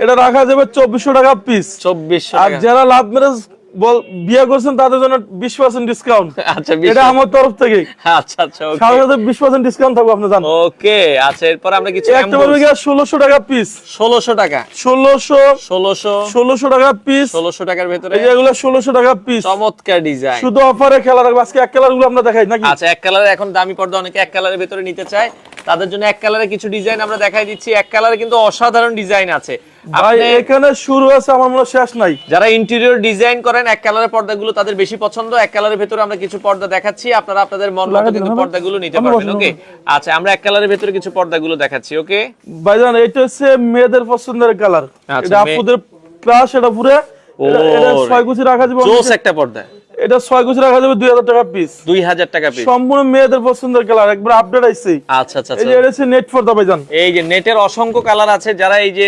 B: এটা রাখা যাবে চব্বিশশো টাকা পিস
A: চব্বিশশো
B: আর যারা লাভ ম্যারেজ বিয়ে করছেন তাদের জন্য বিশ পার্সেন্ট ডিসকাউন্ট
A: আচ্ছা
B: এটা আমার তরফ থেকে।
A: আচ্ছা আচ্ছা
B: বিশ পার্সেন্ট ডিসকাউন্ট থাকবে আপনি জানেন।
A: ওকে আচ্ছা এরপর আমরা কিছু
B: একটা গিয়ে ষোলোশো টাকা পিস
A: ষোলোশো টাকা।
B: ষোলোশো
A: ষোলোশো
B: ষোলোশো টাকা পিস
A: ষোলোশো টাকার ভেতরে
B: এগুলো ষোলোশো টাকা পিস
A: চমৎকার ডিজাইন
B: শুধু অফারে খেলা রাখবে আজকে এক কালারগুলো আমরা দেখাই নাকি?
A: আচ্ছা এক কালারে এখন দামি পর্দা অনেকে এক কালারের ভেতরে নিতে চায়। তাদের জন্য এক কালারে কিছু ডিজাইন আমরা দেখাই দিচ্ছি। এক কালারে কিন্তু অসাধারণ ডিজাইন আছে।
B: ভাই এখানে শুরু আছে আমার মনে শেষ নাই।
A: যারা ইন্টেরিয়র ডিজাইন করেন এক কালারের পর্দাগুলো তাদের বেশি পছন্দ এক কালারের ভেতরে আমরা কিছু পর্দা দেখাচ্ছি আপনারা আপনাদের মন মতো কিন্তু পর্দাগুলো নিতে পারবেন ওকে আচ্ছা আমরা এক কালারের ভেতরে কিছু পর্দাগুলো দেখাচ্ছি ওকে
B: ভাইজান এটা হচ্ছে মেয়েদের পছন্দের কালার
A: আচ্ছা,
B: এটা আপুদের ক্লাস এটা পুরো। এটা- ছয় কুচি রাখা যাবে
A: জোস একটা পর্দা।
B: এটা ছয় কুচি রাখা যাবে দুই হাজার টাকা পিস
A: দুই হাজার টাকা পিস
B: সম্পূর্ণ মেয়েদের পছন্দের কালার একবার আপডেট আইছে।
A: আচ্ছা আচ্ছা
B: এই
A: আচ্ছা।
B: যে এটা হচ্ছে নেট ফর ভাইজান
A: এই যে নেটের অসংখ্য কালার আছে যারা এই যে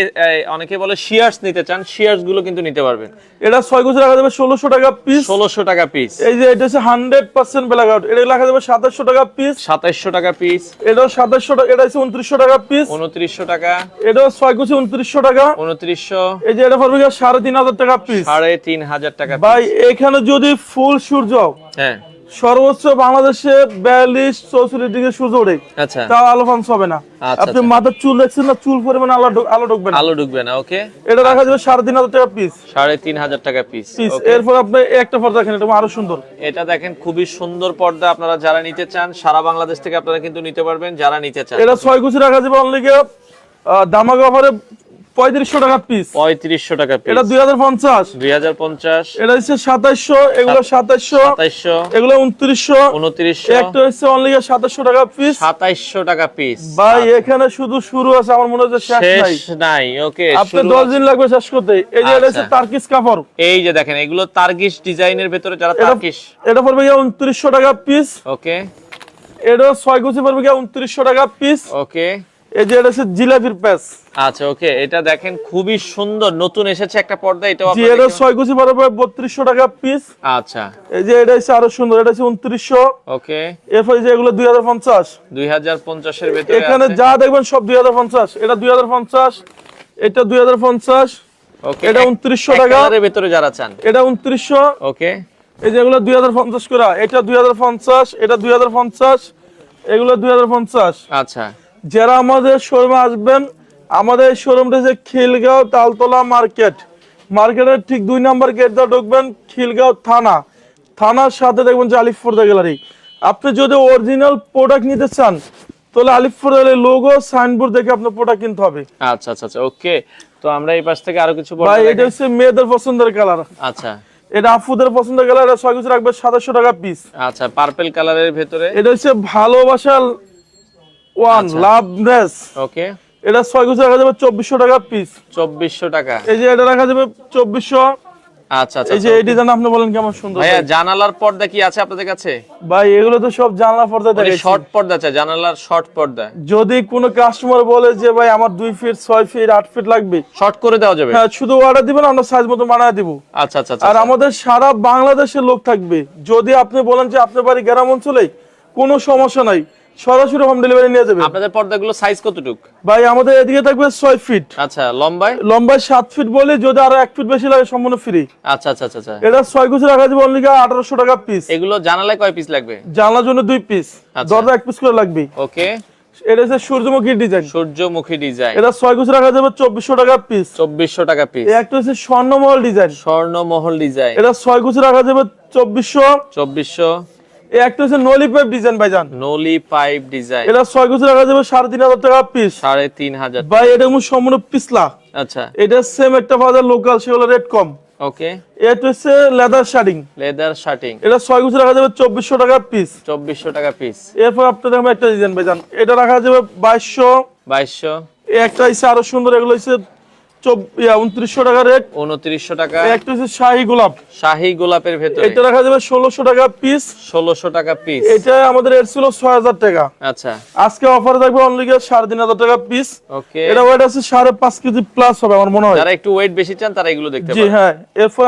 A: অনেকে বলে শিয়ার্স নিতে চান শিয়ার্সগুলো কিন্তু নিতে পারবেন।
B: এটা ছয় কুচি রাখা যাবে ষোলোশো টাকা পিস
A: ষোলোশো টাকা পিস
B: এই যে এটা হচ্ছে হান্ড্রেড পার্সেন্ট ব্ল্যাক আউট এটা রাখা যাবে সাতাশশো টাকা পিস
A: সাতাইশশো টাকা পিস
B: এটা সাতাশশো টাকা এটা হচ্ছে উনত্রিশশো টাকা পিস
A: উনত্রিশশো টাকা।
B: এটা ছয় কুচি উনত্রিশশো টাকা।
A: উনত্রিশশো।
B: এই যে এটা পড়বে সাড়ে তিন হাজার টাকা পিস
A: সাড়ে তিন হাজার টাকা
B: ভাই এখানে যদি ফুল সূর্য।
A: হ্যাঁ।
B: সর্বোচ্চ বাংলাদেশে বিয়াল্লিশ চৌচল্লিশ ডিগ্রি সূর্য ওঠে।
A: আচ্ছা।
B: তাও আলো ফান্স হবে না।
A: আচ্ছা,
B: আপনি
A: আচ্ছা।
B: মাথার চুল দেখছেন না চুল পরিমাণে আলো আলো ঢুকবে না।
A: আলো ঢুকবে না ওকে।
B: এটা রাখা যাবে সাড়ে তিন হাজার টাকা পিস
A: সাড়ে তিন হাজার টাকা পিস
B: পিস এরপর আপনি একটা ফটো দেখেন এটা আরও সুন্দর।
A: এটা দেখেন খুবই সুন্দর পর্দা আপনারা যারা নিতে চান সারা বাংলাদেশ থেকে আপনারা কিন্তু নিতে পারবেন যারা নিতে চান।
B: এটা ছয় কুচি রাখা যাবে অনলি দামাক অফারে পঁয়ত্রিশশো টাকা পিস
A: পঁয়ত্রিশশো টাকা পিস
B: এটা দুই হাজার পঞ্চাশ।
A: দুই হাজার পঞ্চাশ।
B: এটা হচ্ছে সাতাইশশো এগুলো সাতাইশশো
A: সাতাইশশো
B: এগুলো উনত্রিশশো।
A: উনত্রিশশো।
B: একটা হচ্ছে অনলি সাতাশশো টাকা পিস
A: সাতাইশশো টাকা পিস
B: ভাই এখানে শুধু শুরু আছে আমার মনে হচ্ছে শেষ নাই।
A: ওকে
B: আপনি দশ দিন লাগবে শেষ করতে। এই যে এটা হচ্ছে
A: আচ্ছা।
B: তার্কিস কাপড়।
A: এই যে দেখেন এগুলো তার্কিশ ডিজাইনের ভেতরে যারা তার্কিশ
B: এটা পড়বে গিয়ে উনত্রিশশো টাকা পিস
A: ওকে
B: এটা ছয় কুচি পড়বে গিয়ে উনত্রিশশো টাকা পিস
A: ওকে
B: এই যে এটা হচ্ছে জিলাপির
A: আচ্ছা ওকে এটা দেখেন খুবই সুন্দর নতুন এসেছে একটা পর্দা এটাও
B: জি এটা
A: দেখতে-
B: ছয় কুচি পড়বে বত্রিশশো টাকা পিস
A: আচ্ছা।
B: এই যে এটা হচ্ছে আরও সুন্দর এটা হচ্ছে উনত্রিশশো।
A: ওকে।
B: এরপর এই যে এগুলো দুই হাজার পঞ্চাশ।
A: দুই হাজার
B: এখানে যা দেখবেন সব দুই হাজার পঞ্চাশ। এটা দুই হাজার পঞ্চাশ এটা দুই হাজার পঞ্চাশ
A: ওকে
B: এটা
A: এক-
B: 2900 টাকা।
A: কালারের ভেতরে যারা চান।
B: এটা উনত্রিশশো।
A: ওকে।
B: এই যে এগুলো দুই হাজার পঞ্চাশ করে এটা দুই হাজার পঞ্চাশ এটা দুই হাজার পঞ্চাশ এগুলো দুই হাজার পঞ্চাশ।
A: আচ্ছা।
B: যারা আমাদের শোরুমে আসবেন আমাদের শোরুমটা যে খিলগাঁও তালতলা মার্কেট। মার্কেটের ঠিক দুই নাম্বার গেট দিয়ে ঢুকবেন খিলগাঁও থানা। থানার সাথে দেখবেন যে আলিফপুরদা গ্যালারি। আপনি যদি অরিজিনাল প্রোডাক্ট নিতে চান তাহলে আলিফপুরদা লোগো সাইনবোর্ড দেখে আপনার প্রোডাক্ট কিনতে হবে।
A: আচ্ছা আচ্ছা আচ্ছা ওকে। তো আমরা এই পাশ থেকে আরও কিছু
B: ভাই এটা হচ্ছে মেয়েদের পছন্দের কালার
A: আচ্ছা।
B: এটা আফুদের পছন্দের কালার এটা ছয় কিছু রাখবে সাতাশশো টাকা পিস
A: আচ্ছা পার্পল কালারের ভেতরে?
B: এটা হচ্ছে ভালোবাসা ওয়ান
A: আচ্ছা।
B: লাভনেস
A: ওকে।
B: এটা ছয় গুছি রাখা যাবে চব্বিশশো টাকা পিস
A: চব্বিশশো টাকা।
B: এই যে এটা রাখা যাবে চব্বিশশো।
A: আচ্ছা আচ্ছা
B: এই যে এই ডিজাইন আপনি বলেন কেমন সুন্দর
A: ভাইয়া জানালার পর্দা কি আছে আপনাদের কাছে?
B: ভাই এগুলো তো সব জানলা পর্দা দেখে
A: শর্ট পর্দা আছে জানালার শর্ট পর্দা।
B: যদি কোনো কাস্টমার বলে যে ভাই আমার দুই ফিট ছয় ফিট আট ফিট লাগবে।
A: শর্ট করে দেওয়া যাবে?
B: হ্যাঁ শুধু অর্ডার দিবেন আমরা সাইজ মতো বানায় দিব।
A: আচ্ছা আচ্ছা আচ্ছা
B: আর আমাদের সারা বাংলাদেশের লোক থাকবে। যদি আপনি বলেন যে আপনার বাড়ি গ্রাম অঞ্চলে কোনো সমস্যা নাই। সরাসরি হোম ডেলিভারি নিয়ে যাবে।
A: আপনাদের পর্দাগুলো সাইজ কতটুক?
B: ভাই আমাদের এদিকে থাকবে ছয় ফিট
A: আচ্ছা লম্বায়?
B: লম্বায় সাত ফিট বলে যদি আরও এক ফিট বেশি লাগে সম্পূর্ণ ফ্রি
A: আচ্ছা আচ্ছা আচ্ছা আচ্ছা।
B: এটা ছয় গুছি রাখা যাবে অনলি আঠারোশো টাকা পিস
A: এগুলো জানালায় কয় পিস লাগবে?
B: জানলার জন্য দুই পিস
A: আচ্ছা।
B: দরজা এক পিস করে লাগবে
A: ওকে
B: এটা হচ্ছে সূর্যমুখী ডিজাইন
A: সূর্যমুখী ডিজাইন
B: এটা ছয় গুছি রাখা যাবে চব্বিশশো টাকা পিস
A: চব্বিশশো টাকা পিস
B: একটা হচ্ছে স্বর্ণমহল ডিজাইন
A: স্বর্ণমহল ডিজাইন
B: এটা ছয় গুছি রাখা যাবে চব্বিশশো।
A: চব্বিশশো।
B: একটা হচ্ছে নলি পাইপ ডিজাইন ভাইজান।
A: নলি পাইপ ডিজাইন
B: এটা ছয় গুছি রাখা যাবে সাড়ে তিন হাজার টাকা পিস
A: সাড়ে তিন হাজার
B: ভাই এটা সম্পূর্ণ পিছলা।
A: আচ্ছা।
B: এটা সেম একটা বাজার লোকাল সেগুলো রেট কম।
A: ওকে
B: এটা হচ্ছে লেদার শার্টিং
A: লেদার শার্টিং
B: এটা ছয় গুছি রাখা যাবে চব্বিশশো টাকা পিস
A: চব্বিশশো টাকা পিস
B: এরপর আপনাদের একটা ডিজাইন ভাইজান। এটা রাখা যাবে বাইশশো।
A: বাইশশো।
B: একটা হচ্ছে আরও সুন্দর এগুলো হচ্ছে উনত্রিশশো টাকা রেট
A: উনত্রিশশো টাকা।
B: একটা হচ্ছে শাহী গোলাপ।
A: শাহী গোলাপের ভেতরে।
B: এটা রাখা যাবে ষোলোশো টাকা পিস
A: ষোলোশো টাকা পিস
B: এটা আমাদের রেট ছিল ছয় হাজার টাকা।
A: আচ্ছা।
B: আজকে অফার থাকবে অনলি সাড়ে তিন হাজার টাকা পিস
A: ওকে
B: এটা ওয়েট আছে সাড়ে পাঁচ কেজি প্লাস হবে আমার মনে হয়।
A: যারা একটু ওয়েট বেশি চান তারা এগুলো দেখতে
B: জি হ্যাঁ। এরপর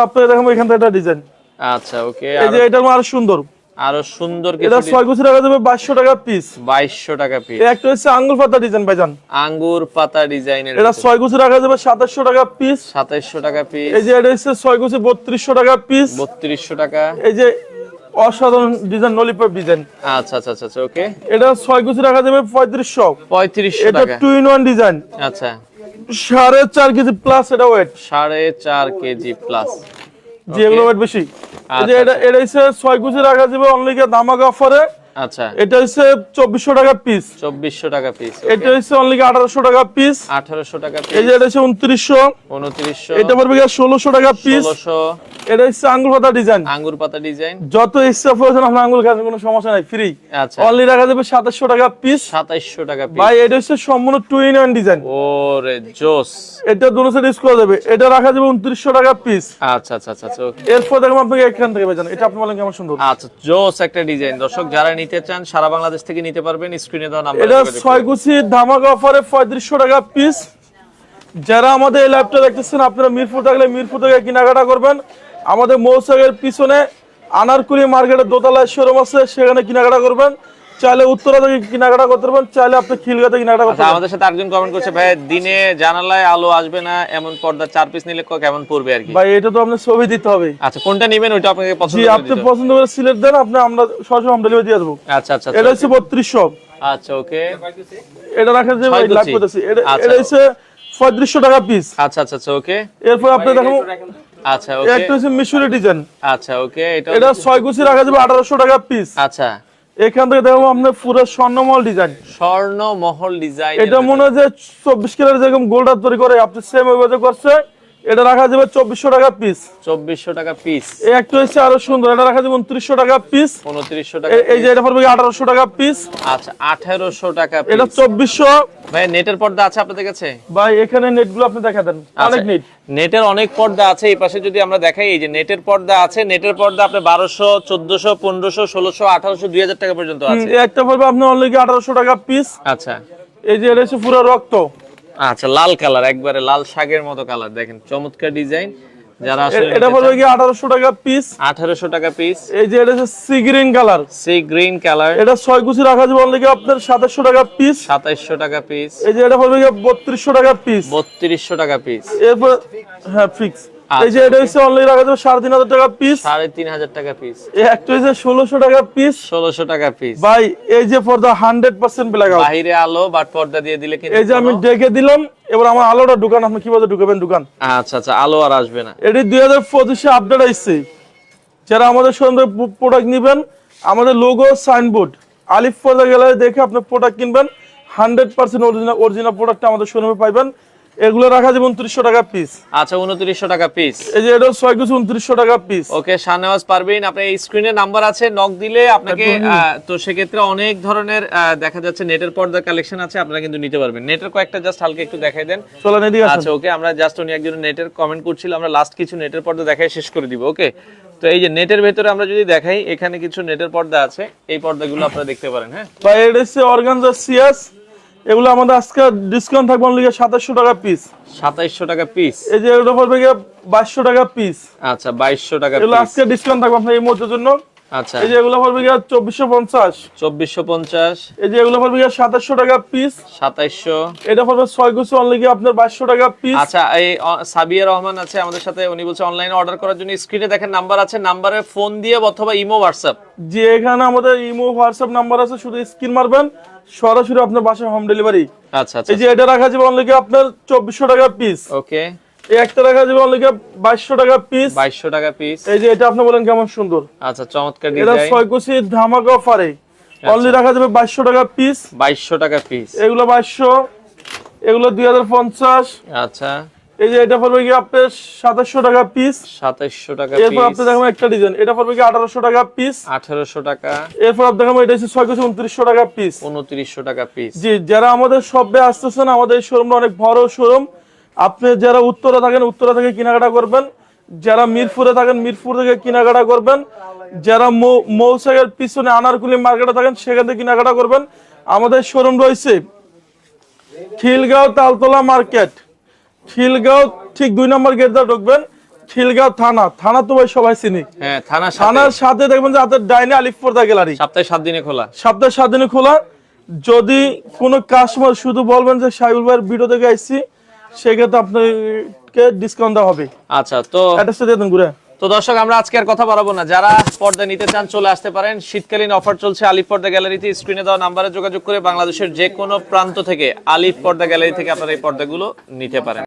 B: এখান থেকে একটা ডিজাইন
A: আচ্ছা ওকে
B: এই যে এটা আরও সুন্দর।
A: আরও সুন্দর
B: এটা ছয় গুছি রাখা যাবে বাইশশো টাকা পিস
A: বাইশশো টাকা পিস
B: একটা হচ্ছে আঙ্গুল পাতা ডিজাইন ভাইজান।
A: আঙ্গুর পাতা ডিজাইনের
B: এটা ছয় গুছি রাখা যাবে সাতাশশো টাকা পিস
A: টাকা পিস
B: এই যে এটা হচ্ছে ছয় গুছি বত্রিশশো টাকা পিস
A: বত্রিশশো টাকা।
B: এই যে অসাধারণ ডিজাইন ডিজাইন
A: আচ্ছা আচ্ছা আচ্ছা আচ্ছা ওকে
B: এটা ছয় গুছি রাখা যাবে পঁয়ত্রিশশো।
A: পঁয়ত্রিশশো
B: এটা টু ইন ওয়ান ডিজাইন
A: আচ্ছা।
B: সাড়ে চার কেজি প্লাস এটা ওয়েট
A: সাড়ে চার কেজি প্লাস
B: যে এগুলো বেশি। এই যে
A: আচ্ছা,
B: এটা এটা হচ্ছে ছয় গুছি রাখা যাবে অনলি দামাক অফারে
A: আচ্ছা।
B: এটা হচ্ছে চব্বিশশো টাকা পিস
A: চব্বিশশো টাকা পিস
B: এটা হচ্ছে অনলি আঠারোশো টাকা পিস
A: আঠারোশো টাকা
B: এই যে এটা হচ্ছে উনত্রিশশো।
A: উনত্রিশশো।
B: এটা পড়বে ষোলোশো টাকা পিস এটা হচ্ছে আঙ্গুল পাতা ডিজাইন
A: আঙ্গুর পাতা ডিজাইন
B: যত ইচ্ছা প্রয়োজন আপনার আঙ্গুল খাবেন কোনো সমস্যা নাই ফ্রি
A: আচ্ছা।
B: অনলি রাখা যাবে সাতাশশো টাকা পিস
A: সাতাইশশো টাকা পিস
B: ভাই এটা হচ্ছে সম্পূর্ণ টু ইন ওয়ান ডিজাইন
A: ওরে জোস।
B: এটা দুটো সাইড ইউজ করা যাবে। এটা রাখা যাবে উনত্রিশশো টাকা পিস
A: আচ্ছা আচ্ছা আচ্ছা আচ্ছা
B: এরপর দেখুন আপনাকে এখান থেকে এটা আপনি বলেন কেমন সুন্দর।
A: আচ্ছা জোস একটা ডিজাইন দর্শক যারা নিতে চান সারা বাংলাদেশ থেকে নিতে পারবেন স্ক্রিনে দেওয়া নাম্বার
B: এটা ছয় গুছি ধামাকা অফারে পঁয়ত্রিশশো টাকা পিস যারা আমাদের এই ল্যাপটপ দেখতেছেন আপনারা মিরপুর থাকলে মিরপুর থেকে কেনাকাটা করবেন। আমাদের মৌসাগের পিছনে আনারকুলি মার্কেটের দোতলায় শোরুম আছে সেখানে কেনাকাটা করবেন। চাইলে উত্তরা থেকে কেনাকাটা করতে পারবেন চাইলে আপনি খিলগাতে কেনাকাটা করতে
A: আচ্ছা আমাদের সাথে আরেকজন কমেন্ট করছে ভাই দিনে জানালায় আলো আসবে না এমন পর্দা চার পিস নিলে কেমন পড়বে আর কি?
B: ভাই এটা তো আপনার ছবি দিতে হবে।
A: আচ্ছা কোনটা নেবেন ওইটা আপনাকে পছন্দ করে
B: আপনি পছন্দ করে সিলেক্ট দেন আপনি আমরা সরাসরি হোম ডেলিভারি দিয়ে দেবো
A: আচ্ছা আচ্ছা
B: এটা
A: আচ্ছা
B: হচ্ছে বত্রিশশো।
A: আচ্ছা ওকে।
B: এটা রাখা যাবে
A: ছয়
B: লাইভ
A: গুছি।
B: করতেছি। এটা
A: আচ্ছা।
B: এটা হচ্ছে পঁয়ত্রিশশো টাকা পিস
A: আচ্ছা আচ্ছা আচ্ছা ওকে।
B: এরপর আপনি দেখাবো
A: আচ্ছা ওকে।
B: একটা হচ্ছে মিশরি ডিজাইন
A: আচ্ছা ওকে এটা
B: এটা ছয় গুছি রাখা যাবে আঠারোশো টাকা পিস
A: আচ্ছা।
B: এখান থেকে দেখো আপনার পুরো স্বর্ণমহল ডিজাইন
A: স্বর্ণমহল ডিজাইন
B: এটা মনে হয় যে চব্বিশ কিলোর যেরকম গোল্ডার তৈরি করে আপনি সেম ওইভাবে করছে এটা রাখা যাবে চব্বিশশো টাকা পিস
A: চব্বিশশো টাকা পিস
B: এই একটা হচ্ছে আরও সুন্দর এটা রাখা যাবে উনত্রিশশো টাকা পিস
A: উনত্রিশশো টাকা
B: এই যে এটা পড়বে আঠারোশো টাকা পিস
A: আচ্ছা আঠারোশো টাকা
B: এটা চব্বিশশো।
A: ভাই নেটের পর্দা আছে আপনাদের কাছে?
B: ভাই এখানে নেটগুলো আপনি দেখা দেন। অনেক
A: আচ্ছা,
B: নেট।
A: নেটের অনেক পর্দা আছে এই পাশে যদি আমরা দেখাই এই যে নেটের পর্দা আছে নেটের পর্দা আপনি বারোশো চোদ্দশো পনেরোশো ষোলোশো আঠারোশো দুই হাজার টাকা পর্যন্ত আছে।
B: একটা পড়বে আপনার অনলি আঠারোশো টাকা পিস
A: আচ্ছা।
B: এই যে এটা হচ্ছে পুরো রক্ত।
A: আচ্ছা লাল কালার একবারে লাল শাকের মতো কালার দেখেন চমৎকার ডিজাইন যারা আসলে
B: এটা পড়বে কি আঠারোশো টাকা পিস
A: আঠারোশো টাকা পিস
B: এই যে এটা হচ্ছে sea green colour
A: sea green colour
B: এটা ছয় গুছি রাখা যাবে অনলি আপনার 2700 টাকা পিস
A: সাতাইশশো টাকা পিস
B: এই যে এটা পড়বে বত্রিশশো টাকা পিস
A: বত্রিশশো টাকা পিস
B: এরপর হ্যাঁ ফিক্স। এই যে এটা হচ্ছে অনলি রাখা যাবে সাড়ে তিন হাজার টাকা পিস
A: সাড়ে তিন হাজার টাকা পিস
B: একটা হচ্ছে ষোলোশো টাকা পিস
A: ষোলোশো টাকা পিস
B: ভাই এই যে পর্দা হান্ড্রেড পার্সেন্ট ব্ল্যাক আউট
A: বাহিরে আলো বাট পর্দা দিয়ে দিলে কিন্তু
B: এই যে আমি ডেকে দিলাম এবার আমার আলোটা দোকান আপনি কীভাবে ঢুকাবেন দোকান
A: আচ্ছা আচ্ছা আলো আর আসবে না।
B: এটি দুই হাজার পঁচিশে আপডেট আসছে যারা আমাদের সঙ্গে প্রোডাক্ট নেবেন আমাদের লোগো সাইনবোর্ড আলিফ পর্দা গ্যালারি দেখে আপনি প্রোডাক্ট কিনবেন hundred percent original original product আমাদের শোরুমে পাইবেন। এগুলো রাখা যাবে উনত্রিশশো টাকা পিস
A: আচ্ছা উনত্রিশশো টাকা পিস
B: এই যে এটা ছয় কিছু উনত্রিশশো টাকা পিস
A: ওকে শাহনেওয়াজ পারবেন আপনার এই স্ক্রিনে নাম্বার আছে নক দিলে আপনাকে তো সেক্ষেত্রে অনেক ধরনের দেখা যাচ্ছে নেটের পর্দার কালেকশন আছে আপনারা কিন্তু নিতে পারবেন। নেটের কয়েকটা জাস্ট হালকা একটু দেখাই দেন।
B: এদিকে
A: আচ্ছা ওকে আমরা জাস্ট উনি একজন নেটের কমেন্ট করছিল আমরা লাস্ট কিছু নেটের পর্দা দেখাই শেষ করে দিব ওকে? তো এই যে নেটের ভেতরে আমরা যদি দেখাই এখানে কিছু নেটের পর্দা আছে এই পর্দাগুলো আপনারা দেখতে পারেন হ্যাঁ?
B: এটা হচ্ছে অর্গানজা সিএস এগুলো আমাদের আজকে ডিসকাউন্ট থাকবে অনলি সাতাশশো টাকা পিস
A: সাতাইশশো টাকা পিস
B: এই যে এটা পড়বে গিয়ে বাইশশো টাকা পিস
A: আচ্ছা বাইশশো টাকা
B: এগুলো আজকে ডিসকাউন্ট থাকবে আপনার এই মুহূর্তের জন্য।
A: আচ্ছা।
B: এই যে এগুলো পড়বে গিয়ে চব্বিশশো পঞ্চাশ।
A: চব্বিশশো পঞ্চাশ।
B: এই যে এগুলো পড়বে গিয়ে সাতাশশো টাকা পিস
A: সাতাইশশো।
B: এটা পড়বে ছয় গুছো অনলি আপনার বাইশশো টাকা পিস
A: আচ্ছা এই সাবিয়া রহমান আছে আমাদের সাথে। উনি বলছে অনলাইনে অর্ডার করার জন্য স্ক্রিনে দেখেন নাম্বার আছে নাম্বারে ফোন দিয়ে অথবা ইমো হোয়াটসঅ্যাপ
B: যে এখানে আমাদের ইমো হোয়াটসঅ্যাপ নাম্বার আছে শুধু স্ক্রিন মারবেন। সরাসরি আপনার বাসায় হোম ডেলিভারি
A: আচ্ছা আচ্ছা
B: এই যে এটা রাখা যাবে অনলি কি আপনার চব্বিশশো টাকা পিস
A: ওকে
B: এই একটা রাখা যাবে অনলি গিয়ে বাইশশো টাকা পিস
A: 2200 টাকা পিস
B: এই যে এটা আপনি বলেন কেমন সুন্দর।
A: আচ্ছা চমৎকার ডিজাইন এটা
B: ছয় কুচি ধামাকা অফারে অনলি রাখা যাবে 2200 টাকা পিস
A: 2200 টাকা পিস
B: এগুলো 2200 এগুলো দুই হাজার পঞ্চাশ।
A: আচ্ছা।
B: এই যে এটা পড়বে কি আপনার সাতাশশো টাকা পিস
A: সাতাইশশো টাকা
B: এরপর আপনি
A: পিস
B: দেখাবো একটা ডিজাইন এটা পড়বে কি আঠারোশো টাকা পিস
A: আঠারোশো টাকা।
B: এরপর আপনি দেখাবো এটা হচ্ছে ছয় কুচি উনত্রিশশো টাকা পিস
A: উনত্রিশশো টাকা পিস
B: জি যারা আমাদের শপে আসতেছেন আমাদের শোরুমটা অনেক বড় শোরুম আপনি যারা উত্তরে থাকেন উত্তরা থেকে কেনাকাটা করবেন। যারা মিরপুরে থাকেন মিরপুর থেকে কেনাকাটা করবেন। যারা মৌসাগের পিছনে আনারকুলি মার্কেটে থাকেন সেখান থেকে কেনাকাটা করবেন। আমাদের শোরুম রয়েছে খিলগাঁও তালতলা মার্কেট। খিলগাঁও ঠিক দুই নম্বর গেট দিয়ে ঢুকবেন। খিলগাঁও থানা থানা তো ভাই সবাই চিনি।
A: হ্যাঁ থানা
B: থানার সাথে দেখবেন যে হাতের ডাইনে আলিফপর্দা গ্যালারি
A: সপ্তাহে সাত দিনে খোলা।
B: সপ্তাহে সাত দিনে খোলা। যদি কোনো কাস্টমার শুধু বলবেন যে সাইবুল ভাইয়ের ভিডিও থেকে আসছি সেক্ষেত্রে আপনাকে ডিসকাউন্ট দেওয়া হবে।
A: আচ্ছা তো
B: অ্যাড্রেসটা দিয়ে দেন ঘুরে।
A: তো দর্শক আমরা আজকে আর কথা বাড়াবো না। যারা পর্দা নিতে চান চলে আসতে পারেন। শীতকালীন অফার চলছে আলিফ পর্দা গ্যালারিতে স্ক্রিনে দেওয়া নাম্বারে যোগাযোগ করে বাংলাদেশের যে কোনো প্রান্ত থেকে আলিফ পর্দা গ্যালারি থেকে আপনারা এই পর্দাগুলো নিতে পারেন।